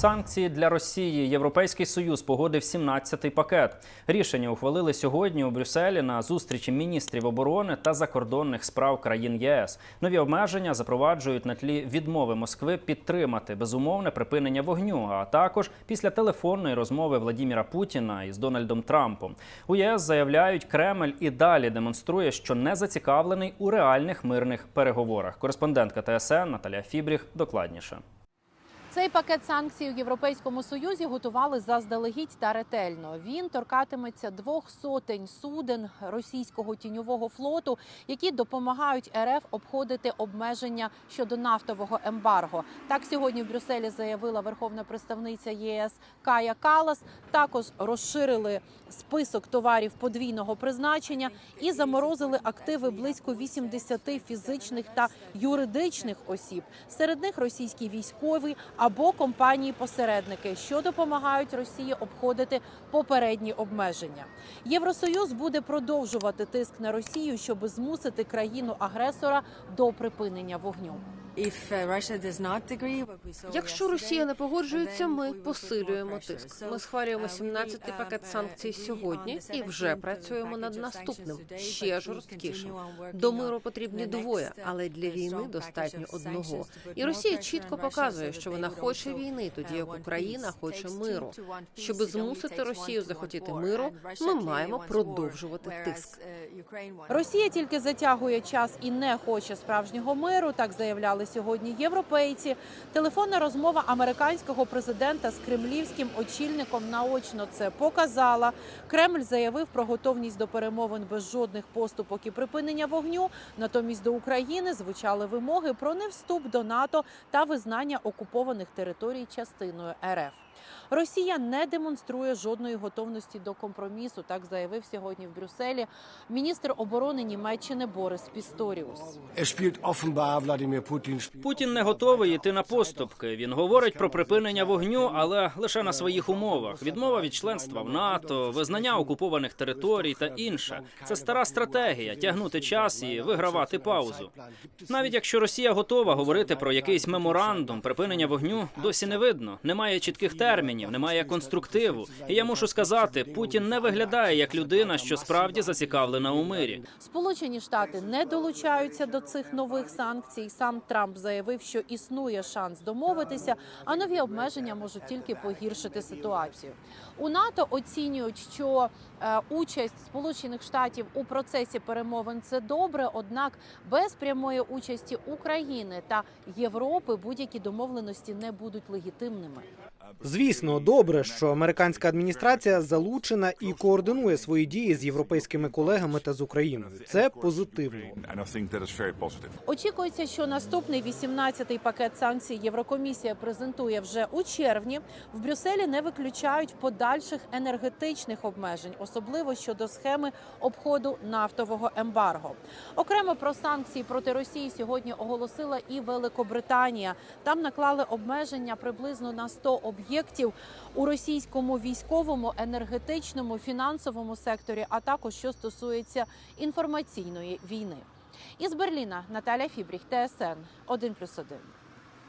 Санкції для Росії Європейський Союз погодив 17-й пакет. Рішення ухвалили сьогодні у Брюсселі на зустрічі міністрів оборони та закордонних справ країн ЄС. Нові обмеження запроваджують на тлі відмови Москви підтримати безумовне припинення вогню, а також після телефонної розмови Владіміра Путіна із Дональдом Трампом. У ЄС заявляють, Кремль і далі демонструє, що не зацікавлений у реальних мирних переговорах. Кореспондентка ТСН Наталія Фібріх докладніше. Цей пакет санкцій у Європейському Союзі готували заздалегідь та ретельно. Він торкатиметься двох сотень суден російського тіньового флоту, які допомагають РФ обходити обмеження щодо нафтового ембарго. Так сьогодні в Брюсселі заявила верховна представниця ЄС Кая Калас. Також розширили список товарів подвійного призначення і заморозили активи близько 80 фізичних та юридичних осіб. Серед них російські військові або компанії-посередники, що допомагають Росії обходити попередні обмеження. Євросоюз буде продовжувати тиск на Росію, щоб змусити країну-агресора до припинення вогню. Якщо Росія не погоджується, ми посилюємо тиск. Ми схвалюємо 17-й пакет санкцій сьогодні і вже працюємо над наступним ще жорсткішим. До миру потрібні двоє, але для війни достатньо одного. І Росія чітко показує, що вона хоче війни, тоді як Україна хоче миру. Щоб змусити Росію захотіти миру, ми маємо продовжувати тиск. Росія тільки затягує час і не хоче справжнього миру. Так заявляли сьогодні європейці. Телефонна розмова американського президента з кремлівським очільником наочно це показала. Кремль заявив про готовність до перемовин без жодних поступок і припинення вогню. Натомість до України звучали вимоги про невступ до НАТО та визнання окупованих територій частиною РФ. Росія не демонструє жодної готовності до компромісу. Так заявив сьогодні в Брюсселі міністр оборони Німеччини Борис Пісторіус. Wladimir Путін не готовий йти на поступки. Він говорить про припинення вогню, але лише на своїх умовах: відмова від членства в НАТО, визнання окупованих територій та інше. Це стара стратегія тягнути час і вигравати паузу. Навіть якщо Росія готова говорити про якийсь меморандум, припинення вогню досі не видно. Немає чітких термінів, немає конструктиву. І я мушу сказати, Путін не виглядає як людина, що справді зацікавлена у мирі. Сполучені Штати не долучаються до цих нових санкцій. Сам Трамп заявив, що існує шанс домовитися, а нові обмеження можуть тільки погіршити ситуацію. У НАТО оцінюють, що е, участь Сполучених Штатів у процесі перемовин це добре однак без прямої участі України та Європи будь-які домовленості не будуть легітимними. Звісно, добре, що американська адміністрація залучена і координує свої дії з європейськими колегами та з Україною. Це позитивно. Очікується, що наступний 18-й пакет санкцій Єврокомісія презентує вже у червні. В Брюсселі не виключають подальших енергетичних обмежень, особливо щодо схеми обходу нафтового ембарго. Окремо про санкції проти Росії сьогодні оголосила і Великобританія. Там наклали обмеження приблизно на 100 об'єктів у російському військовому, енергетичному, фінансовому секторі, а також що стосується інформаційної війни. Із Берліна Наталя Фібріх, ТСН 1+,1.